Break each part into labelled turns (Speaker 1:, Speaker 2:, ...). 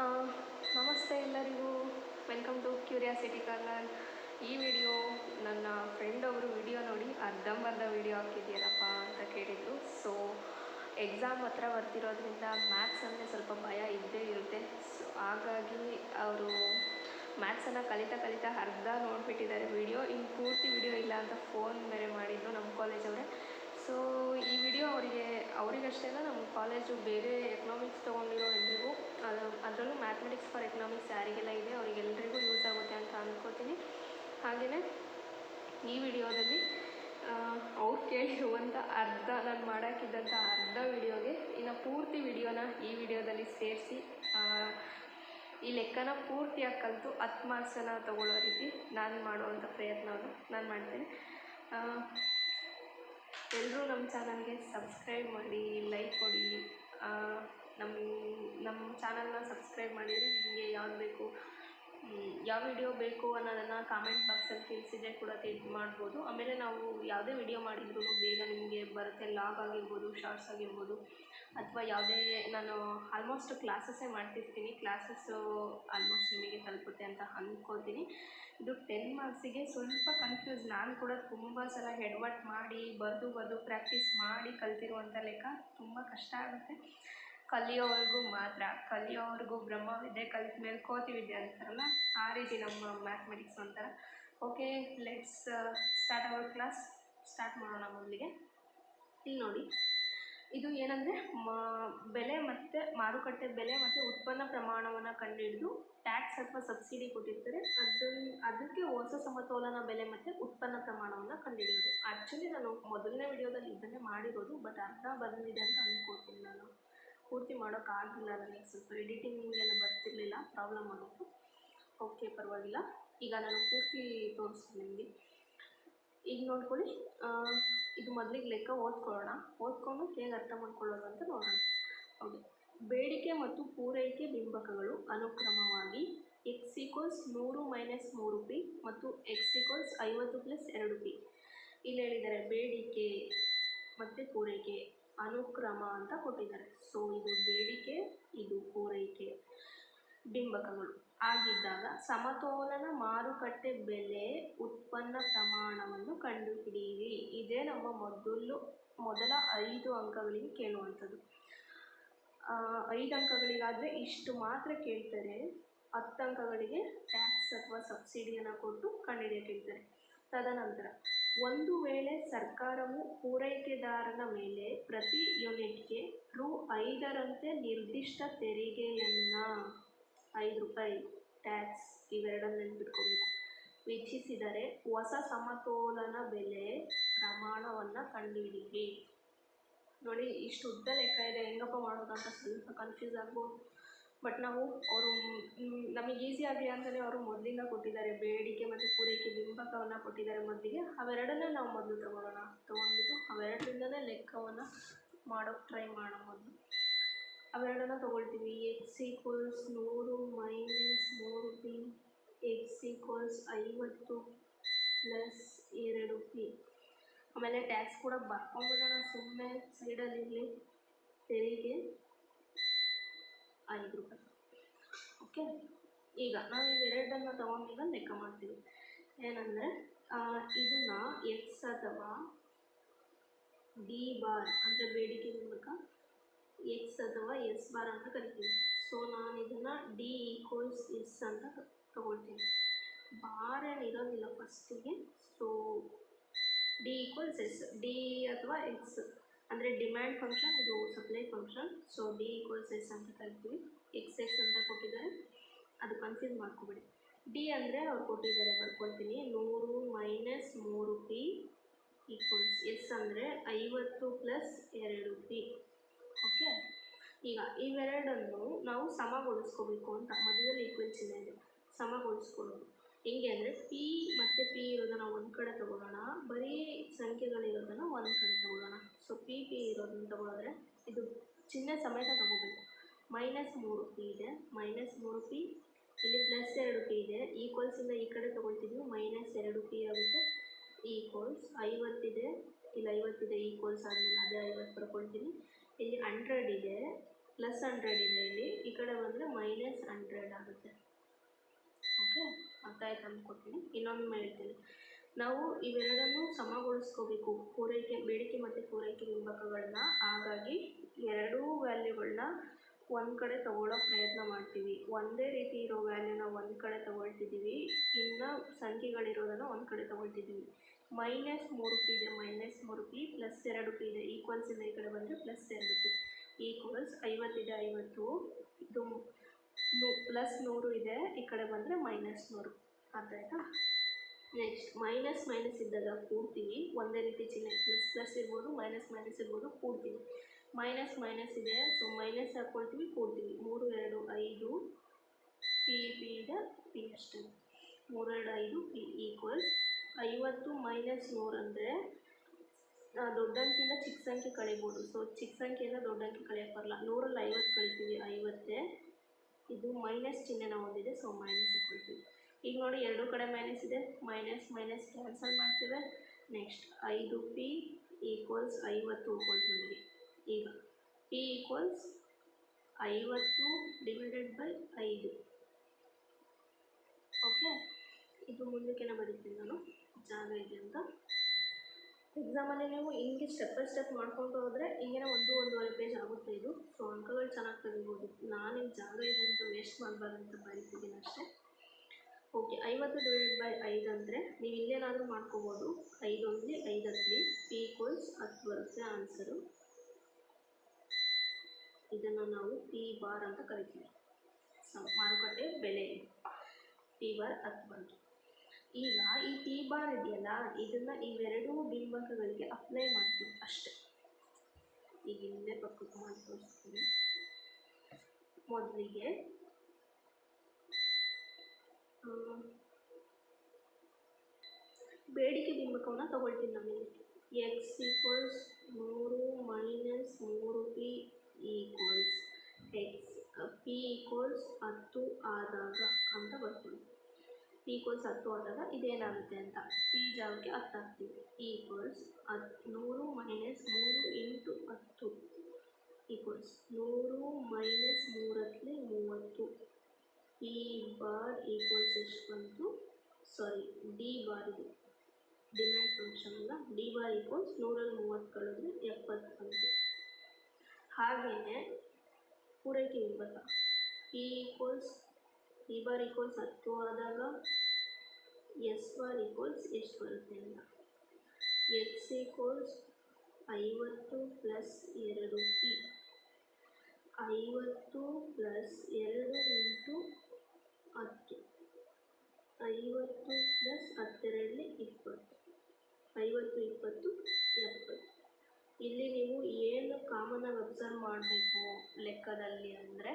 Speaker 1: ನಮಸ್ತೆ ಎಲ್ಲರಿಗೂ. Welcome to curiosity corner ಈ ವಿಡಿಯೋ ನನ್ನ ಫ್ರೆಂಡ್ ಅವರು ವಿಡಿಯೋ ನೋಡಿ ಅರ್ಧಂಬರ್ಧ ವಿಡಿಯೋ ಹಾಕಿದ್ದೀರಪ್ಪ ಅಂತ ಕೇಳಿದರು. ಸೊ ಎಕ್ಸಾಮ್ ಹತ್ರ ಬರ್ತಿರೋದ್ರಿಂದ ಮ್ಯಾಥ್ಸ್ ಅಂದರೆ ಸ್ವಲ್ಪ ಭಯ ಇದ್ದೇ ಇರುತ್ತೆ. ಸೊ ಹಾಗಾಗಿ ಅವರು ಮ್ಯಾಥ್ಸನ್ನು ಕಲಿತಾ ಕಲಿತಾ ಅರ್ಧ ನೋಡಿಬಿಟ್ಟಿದ್ದಾರೆ ವಿಡಿಯೋ ಇನ್ನು ಪೂರ್ತಿ ವಿಡಿಯೋ ಇಲ್ಲ ಅಂತ ಫೋನ್ ಬೇರೆ ಮಾಡಿದ್ದು ನಮ್ಮ ಕಾಲೇಜವರೇ ಸೊ ಈ ವಿಡಿಯೋ ಅವರಿಗೆ, ಅವರಿಗಷ್ಟೇ ಅಲ್ಲ, ನಮ್ಮ ಕಾಲೇಜು ಬೇರೆ ಎಕನಾಮಿಕ್ಸ್ ತೊಗೊಂಡಿರೋ ಎಲ್ರಿಗೂ, ಅದು ಅದರಲ್ಲೂ ಮ್ಯಾಥಮೆಟಿಕ್ಸ್ ಫಾರ್ ಎಕನಾಮಿಕ್ಸ್ ಯಾರಿಗೆಲ್ಲ ಇದೆ, ಅವರಿಗೆಲ್ರಿಗೂ ಯೂಸ್ ಆಗುತ್ತೆ ಅಂತ ಅಂದ್ಕೋತೀನಿ ಹಾಗೆಯೇ ಈ ವಿಡಿಯೋದಲ್ಲಿ ಅವ್ರು ಕೇಳಿರುವಂಥ ಅರ್ಧ ನಾನು ಮಾಡೋಕ್ಕಿದ್ದಂಥ ಅರ್ಧ ವಿಡಿಯೋಗೆ ಇನ್ನು ಪೂರ್ತಿ ವಿಡಿಯೋನ ಈ ವಿಡಿಯೋದಲ್ಲಿ ಸೇರಿಸಿ ಈ ಲೆಕ್ಕನ ಪೂರ್ತಿಯಾಗಿ ಕಲಿತು ಹತ್ತು ಮಾರ್ಕ್ಸನ್ನು ತಗೊಳ್ಳೋ ರೀತಿ ನಾನು ಮಾಡುವಂಥ ಪ್ರಯತ್ನವನ್ನು ನಾನು ಮಾಡ್ತೇನೆ. ಎಲ್ಲರೂ ನಮ್ಮ ಚಾನಲ್ಗೆ ಸಬ್ಸ್ಕ್ರೈಬ್ ಮಾಡಿ, ಲೈಕ್ ಕೊಡಿ. ನಮ್ಮ ನಮ್ಮ ಚಾನಲ್ನ ಸಬ್ಸ್ಕ್ರೈಬ್ ಮಾಡಿದರೆ ನಿಮಗೆ ಯಾವ್ದು ಬೇಕು ಯಾವ ವಿಡಿಯೋ ಬೇಕು ಅನ್ನೋದನ್ನು ಕಾಮೆಂಟ್ ಬಾಕ್ಸಲ್ಲಿ ತಿಳಿಸಿದ್ರೆ ಕೂಡ ತಿಳಿ ಮಾಡ್ಬೋದು. ಆಮೇಲೆ ನಾವು ಯಾವುದೇ ವಿಡಿಯೋ ಮಾಡಿದ್ರೂ ಬೇಗ ನಿಮಗೆ ಬರುತ್ತೆ, ಲಾಗ್ ಆಗಿರ್ಬೋದು, ಶಾರ್ಟ್ಸ್ ಆಗಿರ್ಬೋದು. ಅಥವಾ ಯಾವುದೇ ನಾನು ಆಲ್ಮೋಸ್ಟ್ ಕ್ಲಾಸಸ್ಸೇ ಮಾಡ್ತಿರ್ತೀನಿ. ಕ್ಲಾಸಸ್ಸು ಆಲ್ಮೋಸ್ಟ್ ನಿಮಗೆ ತಲುಪುತ್ತೆ ಅಂತ ಅಂದ್ಕೋತೀನಿ ಇದು ಟೆನ್ ಮಾರ್ಕ್ಸಿಗೆ ಸ್ವಲ್ಪ ಕನ್ಫ್ಯೂಸ್ ನಾನು ಕೂಡ ತುಂಬ ಸಲ ಹೆಡ್ವರ್ಟ್ ಮಾಡಿ ಬರೆದು ಬರೆದು ಪ್ರಾಕ್ಟೀಸ್ ಮಾಡಿ ಕಲ್ತಿರುವಂಥ ಲೆಕ್ಕ ತುಂಬ ಕಷ್ಟ ಆಗುತ್ತೆ. ಕಲಿಯೋವರೆಗೂ ಮಾತ್ರ. ಕಲಿಯೋವರೆಗೂ ಬ್ರಹ್ಮವಿದ್ಯೆ ಕಲಿತ ಮೇಲೆ ಕೋತಿ ವಿದ್ಯೆ ಅಂತಾರಲ್ಲ, ಆ ರೀತಿ ನಮ್ಮ ಮ್ಯಾಥಮೆಟಿಕ್ಸ್ ಒಂಥರ. Okay let's start our class start ಮಾಡೋಣ ಮೊದಲಿಗೆ. ಇಲ್ಲಿ ನೋಡಿ. ಇದು ಏನಂದರೆ ಮಾ, ಬೆಲೆ ಮತ್ತು ಮಾರುಕಟ್ಟೆ ಬೆಲೆ ಮತ್ತು ಉತ್ಪನ್ನ ಪ್ರಮಾಣವನ್ನು ಕಂಡುಹಿಡಿದು ಟ್ಯಾಕ್ಸ್ ಅಥವಾ ಸಬ್ಸಿಡಿ ಕೊಟ್ಟಿರ್ತಾರೆ. ಅದನ್ನು ಅದಕ್ಕೆ ಹೊಸ ಸಮತೋಲನ ಬೆಲೆ ಮತ್ತು ಉತ್ಪನ್ನ ಪ್ರಮಾಣವನ್ನು ಕಂಡುಹಿಡಿಯೋದು. ಆ್ಯಕ್ಚುಲಿ ನಾನು ಮೊದಲನೇ ವಿಡಿಯೋದಲ್ಲಿ ಇದನ್ನೇ ಮಾಡಿರೋದು ಬಟ್ ಅರ್ಧ ಬಂದಿದೆ ಅಂತ ಅಂದ್ಕೋತೀನಿ ನಾನು. ಪೂರ್ತಿ ಮಾಡೋಕ್ಕಾಗಿಲ್ಲ ನನಗೆ, ಸ್ವಲ್ಪ ಎಡಿಟಿಂಗ್ ಎಲ್ಲ ಬರ್ತಿರ್ಲಿಲ್ಲ ಪ್ರಾಬ್ಲಮ್ ಆಗಿತ್ತು ಓಕೆ ಪರವಾಗಿಲ್ಲ. ಈಗ ನಾನು ಪೂರ್ತಿ ತೋರಿಸ್ತೀನಿ ನಿಮಗೆ. ಈಗ ನೋಡ್ಕೊಳ್ಳಿ ಇದು ಮೊದಲಿಗೆ ಲೆಕ್ಕ ಓದ್ಕೊಳ್ಳೋಣ. ಓದ್ಕೊಂಡು ಹೇಗೆ ಅರ್ಥ ಮಾಡ್ಕೊಳ್ಳೋದು ಅಂತ ನೋಡೋಣ. ಹೌದು. ಬೇಡಿಕೆ ಮತ್ತು ಪೂರೈಕೆ ಬಿಂಬಕಗಳು ಅನುಕ್ರಮವಾಗಿ ಎಕ್ಸ್ ಈಕ್ವಲ್ಸ್ ನೂರು ಮೈನಸ್ ಮೂರು ಪಿ ಮತ್ತು ಎಕ್ಸ್ ಈಕ್ವಲ್ಸ್ ಐವತ್ತು ಪ್ಲಸ್ ಎರಡು ಪಿ ಇಲ್ಲಿ ಹೇಳಿದ್ದಾರೆ ಬೇಡಿಕೆ ಮತ್ತು ಪೂರೈಕೆ ಅನುಕ್ರಮ ಅಂತ ಕೊಟ್ಟಿದ್ದಾರೆ. ಸೊ ಇದು ಬೇಡಿಕೆ, ಇದು ಪೂರೈಕೆ ಬಿಂಬಕಗಳು. ಆಗಿದ್ದಾಗ ಸಮತೋಲನ ಮಾರುಕಟ್ಟೆ ಬೆಲೆ ಉತ್ಪನ್ನ ಪ್ರಮಾಣವನ್ನು ಕಂಡುಹಿಡಿಯಿರಿ. ಇದೇ ನಮ್ಮ ಮೊದಲು, ಮೊದಲ ಐದು ಅಂಕಗಳಿಗೆ ಕೇಳುವಂಥದ್ದು. ಐದು ಅಂಕಗಳಿಗಾದರೆ ಇಷ್ಟು ಮಾತ್ರ ಕೇಳ್ತಾರೆ. ಹತ್ತು ಅಂಕಗಳಿಗೆ ಟ್ಯಾಕ್ಸ್ ಅಥವಾ ಸಬ್ಸಿಡಿಯನ್ನು ಕೊಟ್ಟು ಕಂಡುಹಿಡಿಯಕ್ಕೆ ಹೇಳ್ತಾರೆ ತದನಂತರ, ಒಂದು ವೇಳೆ ಸರ್ಕಾರವು ಪೂರೈಕೆದಾರನ ಮೇಲೆ ಪ್ರತಿ ಯೂನಿಟ್ಗೆ ರು ಐದರಂತೆ ನಿರ್ದಿಷ್ಟ ತೆರಿಗೆಯನ್ನು ಐದು ರೂಪಾಯಿ ಟ್ಯಾಕ್ಸ್ ಇವೆರಡನ್ನು ನೆನ್ಪಿಟ್ಕೋಬೇಕು. ವೀಕ್ಷಿಸಿದರೆ ಹೊಸ ಸಮತೋಲನ ಬೆಲೆ ಪ್ರಮಾಣವನ್ನು ಕಂಡುಹಿಡಿಯಿರಿ. ನೋಡಿ, ಇಷ್ಟು ಉದ್ದ ಲೆಕ್ಕ ಇದೆ. ಹೆಂಗಪ್ಪ ಮಾಡೋದಂತ ಸ್ವಲ್ಪ ಕನ್ಫ್ಯೂಸ್ ಆಗ್ಬೋದು. ಬಟ್ ನಾವು ಅವರು ನಮಗೆ ಈಸಿ ಆಗಲಿ ಅಂತಲೇ ಅವರು ಮೊದಲಿಂದ ಕೊಟ್ಟಿದ್ದಾರೆ. ಬೇಡಿಕೆ ಮತ್ತು ಪೂರೈಕೆ ಬಿಂಬಕವನ್ನು ಕೊಟ್ಟಿದ್ದಾರೆ ಮೊದಲಿಗೆ. ಅವೆರಡನ್ನೇ ನಾವು ಮೊದಲು ತಗೊಳ್ಳೋಣ ತೊಗೊಂಡ್ಬಿಟ್ಟು ಅವೆರಡರಿಂದನೇ ಲೆಕ್ಕವನ್ನು ಮಾಡೋಕ್ಕೆ ಟ್ರೈ ಮಾಡೋಣ ಮೊದಲು. ಅವೆರಡನ್ನ ತಗೊಳ್ತೀವಿ. ಎಕ್ಸ್ ಈಕ್ವಲ್ಸ್ ನೂರು ಮೈನಸ್ ಮೂರು ಪಿ ಎಕ್ಸ್ ಈಕ್ವಲ್ಸ್ ಐವತ್ತು ಪ್ಲಸ್ ಎರಡು ಪಿ ಆಮೇಲೆ ಟ್ಯಾಕ್ಸ್ ಕೂಡ ಬರ್ಕೊಂಬಿಡೋಣ. ಸುಮ್ಮನೆ ಸೈಡಲ್ಲಿ ಇರಲಿ. ತೆರಿಗೆ ಐದು ರೂಪಾಯಿ. ಓಕೆ ಈಗ ನಾವು ಇವೆರಡನ್ನು ತೊಗೊಂಡೀಗ ಲೆಕ್ಕ ಮಾಡ್ತೀವಿ ಏನಂದರೆ ಇದನ್ನು ಎಕ್ಸ್ ಅಥವಾ ಡಿ ಬಾರ್ ಅಂದರೆ ಬೇಡಿಕೆ ಮೂಲಕ ಎಕ್ಸ್ ಅಥವಾ ಎಸ್ ಬಾರ್ ಅಂತ ಕರಿತೀವಿ. ಸೊ ನಾನು ಇದನ್ನು ಡಿ ಈಕ್ವಲ್ಸ್ ಎಸ್ ಅಂತ ತಗೊಳ್ತೀನಿ. ಬಾರ್ ಏನು ಇರೋದಿಲ್ಲ ಫಸ್ಟಿಗೆ so D equals S D ಅಥವಾ ಎಕ್ಸ್ ಅಂದರೆ ಡಿಮ್ಯಾಂಡ್ ಫಂಕ್ಷನ್ ಇದು supply function so D equals S ಅಂತ ಕರಿತೀವಿ. ಎಕ್ಸ್ ಎಕ್ಸ್ ಅಂತ ಕೊಟ್ಟಿದ್ದಾರೆ. ಅದು ಕನ್ಫ್ಯೂಸ್ ಮಾಡ್ಕೊಬೇಡಿ. ಡಿ ಅಂದರೆ ಅವ್ರು ಕೊಟ್ಟಿದ್ದಾರೆ, ಬರ್ಕೊಳ್ತೀನಿ. ನೂರು ಮೈನಸ್ ಮೂರು ಪಿ ಈಕ್ವಲ್ಸ್ ಎಸ್ ಅಂದರೆ ಐವತ್ತು ಪ್ಲಸ್ ಎರಡು ಪಿ ಓಕೆ? ಈಗ ಇವೆರಡನ್ನು ನಾವು ಸಮಗೊಳಿಸ್ಕೋಬೇಕು ಅಂತ ಮಧ್ಯದಲ್ಲಿ ಈಕ್ವಲ್ ಚಿಹ್ನೆ ಇದೆ ಸಮಗೊಳಿಸ್ಕೊಳ್ಳೋದು ಹೆಂಗೆ ಅಂದರೆ ಪಿ ಮತ್ತು ಪಿ ಇರೋದನ್ನು ಒಂದು ಕಡೆ ತಗೊಳ್ಳೋಣ. ಬರೀ ಸಂಖ್ಯೆಗಳಿರೋದನ್ನು ಒಂದು ಕಡೆ ತಗೊಳ್ಳೋಣ. ಸೊ ಪಿ ಪಿ ಇರೋದನ್ನು ತಗೊಳಿದ್ರೆ ಇದು ಚಿಹ್ನೆ ಸಮೇತ ತಗೋಬೇಕು. ಮೈನಸ್ ಮೂರು ಪಿ ಇದೆ. ಮೈನಸ್ ಮೂರು ಪಿ ಇಲ್ಲಿ ಪ್ಲಸ್ ಎರಡು ಪಿ ಇದೆ. ಈಕ್ವಲ್ಸಿಂದ ಈ ಕಡೆ ತೊಗೊಳ್ತಿದ್ವಿ. ಮೈನಸ್ ಎರಡು ಪಿ ಆಗುತ್ತೆ. ಈಕ್ವಲ್ಸ್ ಐವತ್ತಿದೆ ಇಲ್ಲಿ ಐವತ್ತಿದೆ ಈಕ್ವಲ್ಸ್ ಆದಮೇಲೆ ಅದೇ ಐವತ್ತು ಬರ್ಕೊಳ್ತೀನಿ ಇಲ್ಲಿ ಹಂಡ್ರೆಡ್ ಇದೆ ಪ್ಲಸ್ ಹಂಡ್ರೆಡ್ ಇದೆ ಇಲ್ಲಿ. ಈ ಕಡೆ ಬಂದರೆ ಮೈನಸ್ ಹಂಡ್ರೆಡ್ ಆಗುತ್ತೆ. ಓಕೆ ಅರ್ಥ ಆಯ್ತು ಅಂದ್ಕೊತೀನಿ ಇನ್ನೊಮ್ಮೆ ಹೇಳ್ತೀನಿ. ನಾವು ಇವೆರಡನ್ನೂ ಸಮಗೊಳಿಸ್ಕೋಬೇಕು. ಪೂರೈಕೆ, ಬೇಡಿಕೆ ಮತ್ತು ಪೂರೈಕೆ ವಿಭಾಗಗಳನ್ನ ಹಾಗಾಗಿ ಎರಡೂ ವ್ಯಾಲ್ಯೂಗಳನ್ನ ಒಂದು ಕಡೆ ತಗೊಳ್ಳೋ ಪ್ರಯತ್ನ ಮಾಡ್ತೀವಿ. ಒಂದೇ ರೀತಿ ಇರೋ ವ್ಯಾಲ್ಯೂನ ಒಂದು ಕಡೆ ತಗೊಳ್ತಿದ್ದೀವಿ. ಇನ್ನು ಸಂಖ್ಯೆಗಳಿರೋದನ್ನು ಒಂದು ಕಡೆ ತಗೊಳ್ತಿದ್ದೀವಿ. ಮೈನಸ್ ಮೂರು ಪಿ ಇದೆ, ಮೈನಸ್ ಮೂರು ಪಿ ಪ್ಲಸ್ ಎರಡು ಪಿ ಇದೆ. ಈಕ್ವಲ್ಸ್ ಇದೆ ಈ ಕಡೆ ಬಂದರೆ ಪ್ಲಸ್ ಎರಡು ಪಿ ಈಕ್ವಲ್ಸ್ ಐವತ್ತಿದೆ ಐವತ್ತು. ಇದು ನೂ ಪ್ಲಸ್ ನೂರು ಇದೆ, ಈ ಕಡೆ ಬಂದರೆ ಮೈನಸ್ ನೂರು ಅರ್ಥ ಆಯ್ತಾ? ನೆಕ್ಸ್ಟ್ ಮೈನಸ್ ಮೈನಸ್ ಇದ್ದಾಗ ಕೂಡ್ತೀವಿ ಒಂದೇ ರೀತಿ ಚಿಹ್ನೆ. ಪ್ಲಸ್ ಪ್ಲಸ್ ಇರ್ಬೋದು ಮೈನಸ್ ಮೈನಸ್ ಇರ್ಬೋದು ಕೂಡ್ತೀವಿ ಮೈನಸ್ ಮೈನಸ್ ಇದೆ ಸೊ ಮೈನಸ್ ಹಾಕ್ಕೊಳ್ತೀವಿ ಕೂಡ್ತೀವಿ ಮೂರು, ಎರಡು, ಐದು ಪಿ ಪಿ ಇದೆ ಪಿ ಅಷ್ಟೇ. ಮೂರು, ಎರಡು, ಐದು ಪಿ ಈಕ್ವಲ್ಸ್ ಐವತ್ತು ಮೈನಸ್ ನೂರು ಅಂದರೆ ದೊಡ್ಡ ಅಂಕಿಯಿಂದ ಚಿಕ್ಕ ಸಂಖ್ಯೆ ಕಳಿಬೋದು. ಸೊ ಚಿಕ್ಕ ಸಂಖ್ಯೆಯಿಂದ ದೊಡ್ಡ ಅಂಕೆ ಬರಲ್ಲ. ನೂರಲ್ಲಿ ಐವತ್ತು ಕಳಿತೀವಿ, ಐವತ್ತೇ. ಇದು ಮೈನಸ್ ಚಿಹ್ನೆನ ಹೊಂದಿದೆ ಸೊ ಮೈನಸ್ ಕೊಡ್ತೀವಿ. ಈಗ ನೋಡಿ, ಎರಡೂ ಕಡೆ ಮೈನಸ್ ಇದೆ. ಮೈನಸ್ ಮೈನಸ್ ಕ್ಯಾನ್ಸಲ್ ಮಾಡ್ತೀವಿ. ನೆಕ್ಸ್ಟ್ ಐದು ಪಿ ಈಕ್ವಲ್ಸ್ ಐವತ್ತು ಉಳ್ಕೊಳ್ತು ನಮಗೆ ಈಗ ಪಿ ಈಕ್ವಲ್ಸ್ ಐವತ್ತು ಡಿವೈಡೆಡ್ ಬೈ ಐದು. ಓಕೆ ಇದು ಮುಂದಕ್ಕೆ ಬರೀತೀನಿ ನಾನು. ಜಾಗ ಇದೆ ಅಂತ. ಎಕ್ಸಾಮಲ್ಲಿ ನೀವು ಹಿಂಗೆ ಸ್ಟೆಪ್ ಬೈ ಸ್ಟೆಪ್ ಮಾಡ್ಕೊಂಡು ಹೋದರೆ ಹಿಂಗೆ ಒಂದು, ಒಂದೂವರೆ ಪೇಜ್ ಆಗುತ್ತೆ ಇದು. ಸೊ ಅಂಕಗಳು ಚೆನ್ನಾಗಿ ತೆಗಿಬೋದು. ನಾನು ಜಾಗ ಇದೆ ಅಂತ ವೇಸ್ಟ್ ಮಾಡಬಾರ್ದು ಅಂತ ಬರೀತಿದ್ದೀನಿ ಅಷ್ಟೇ. ಓಕೆ ಐವತ್ತು ಡಿವೈಡ್ ಬೈ ಐದು ಅಂದರೆ ನೀವು ಇಲ್ಲೇನಾದರೂ ಮಾಡ್ಕೋಬೋದು. ಐದು ಒಂದ್ಲಿ ಐದು ಹತ್ತಿ. ಪಿ ಕೋಲ್ಸ್ ಹತ್ತು ಬರುತ್ತೆ ಆನ್ಸರು ಇದನ್ನು ನಾವು ಪಿ ಬಾರ್ ಅಂತ ಕರಿತೀವಿ. ಮಾರುಕಟ್ಟೆ ಬೆಲೆ ಪಿ ಬಾರ್ ಹತ್ತು ಬಂತು ಈಗ ಈ ಟಿ ಬಾರ್ ಇದೆಯಲ್ಲ ಇದನ್ನು ಇವೆರಡೂ ಬಿಂಬಕಗಳಿಗೆ ಅಪ್ಲೈ ಮಾಡ್ತೀವಿ ಅಷ್ಟೆ. ಈಗ ಹಿಂದೆ ಪಕ್ಕಕ್ಕೆ ಮಾಡಿ ತೋರಿಸ್ತೀನಿ. ಮೊದಲಿಗೆ ಬೇಡಿಕೆ ಬಿಂಬಕವನ್ನು ತಗೊಳ್ತೀನಿ ನಮಗೆ ಎಕ್ಸ್ ಈಕ್ವಲ್ಸ್ ಮೂರು ಮೈನಸ್ ಮೂರು P equals X P equals ಹತ್ತು ಆದಾಗ ಅಂತ ಬರ್ತೀನಿ ಪಿ ಈಕ್ವಲ್ಸ್ ಹತ್ತು ಆದಾಗ ಇದೇನಾಗುತ್ತೆ ಅಂತ. ಪಿ ಜಾಗಕ್ಕೆ ಹತ್ತು ಹಾಕ್ತೀವಿ ಈಕ್ವಲ್ಸ್ ಹತ್ತು ನೂರು ಮೈನಸ್ ಮೂರು ಇಂಟು ಹತ್ತು. ಈಕ್ವಲ್ಸ್ ನೂರು ಮೈನಸ್ ಮೂರತ್ತಲೆ ಮೂವತ್ತು. ಪಿ ಬಾರ್ ಈಕ್ವಲ್ಸ್ ಎಷ್ಟು ಬಂತು? ಸಾರಿ ಡಿ ಬಾರ್ ಇದು. ಡಿಮ್ಯಾಂಡ್ ಫಂಕ್ಷನ್ ಅಲ್ಲ. ಡಿ ಬಾರ್ ಈಕ್ವಲ್ಸ್ ನೂರಲ್ಲಿ ಮೂವತ್ತು ಕಳೆದ್ರೆ ಎಪ್ಪತ್ತು ಬಂತು. ಹಾಗೆಯೇ ಪೂರೈಕೆ ವಿಭಾಗ P equals P bar equals ಹತ್ತು ಆದಾಗ ಎಸ್ ಬಾರ್ ಈಕ್ವಲ್ಸ್ ಎಷ್ಟು ಬರುತ್ತೆ ಅಂತ ಎಕ್ಸ್ ಈಕ್ವಲ್ಸ್ ಐವತ್ತು ಪ್ಲಸ್ ಎರಡು ಪಿ. ಐವತ್ತು ಪ್ಲಸ್ ಎರಡು ಇಂಟು ಹತ್ತು. ಐವತ್ತು ಪ್ಲಸ್ ಹತ್ತೆರಡಲಿ ಇಪ್ಪತ್ತು. ಐವತ್ತು, ಇಪ್ಪತ್ತು, ಎಪ್ಪತ್ತು. ಇಲ್ಲಿ ನೀವು ಏನು ಕಾಮನಾಗಿ ಅಬ್ಸರ್ವ್ ಮಾಡಬೇಕು ಲೆಕ್ಕದಲ್ಲಿ ಅಂದರೆ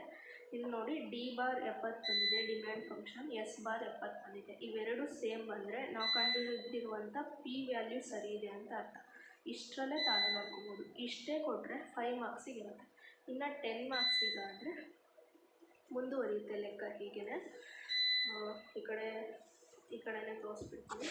Speaker 1: ಇಲ್ಲಿ ನೋಡಿ ಡಿ ಬಾರ್ ಎಪ್ಪತ್ತು ಬಂದಿದೆ ಡಿಮ್ಯಾಂಡ್ ಫಂಕ್ಷನ್ ಎಸ್ ಬಾರ್ ಎಪ್ಪತ್ತು ಬಂದಿದೆ. ಇವೆರಡು ಸೇಮ್ ಬಂದರೆ ನಾವು ಕಂಡುಹಿಡಿದಿರುವಂಥ ಪಿ ವ್ಯಾಲ್ಯೂ ಸರಿ ಇದೆ ಅಂತ ಅರ್ಥ. ಇಷ್ಟರಲ್ಲೇ ತಾಳೆ ಮಾಡ್ಕೋಬೋದು ಇಷ್ಟೇ ಕೊಟ್ಟರೆ ಫೈವ್ ಮಾರ್ಕ್ಸಿಗೆ ಇರುತ್ತೆ ಇನ್ನು ಟೆನ್ ಮಾರ್ಕ್ಸಿಗಾದರೆ ಮುಂದುವರಿಯುತ್ತೆ ಲೆಕ್ಕ ಹೀಗೆ ಈ ಕಡೆ, ಈ ಕಡೆನೇ ತೋರಿಸ್ಬಿಡ್ತೀನಿ.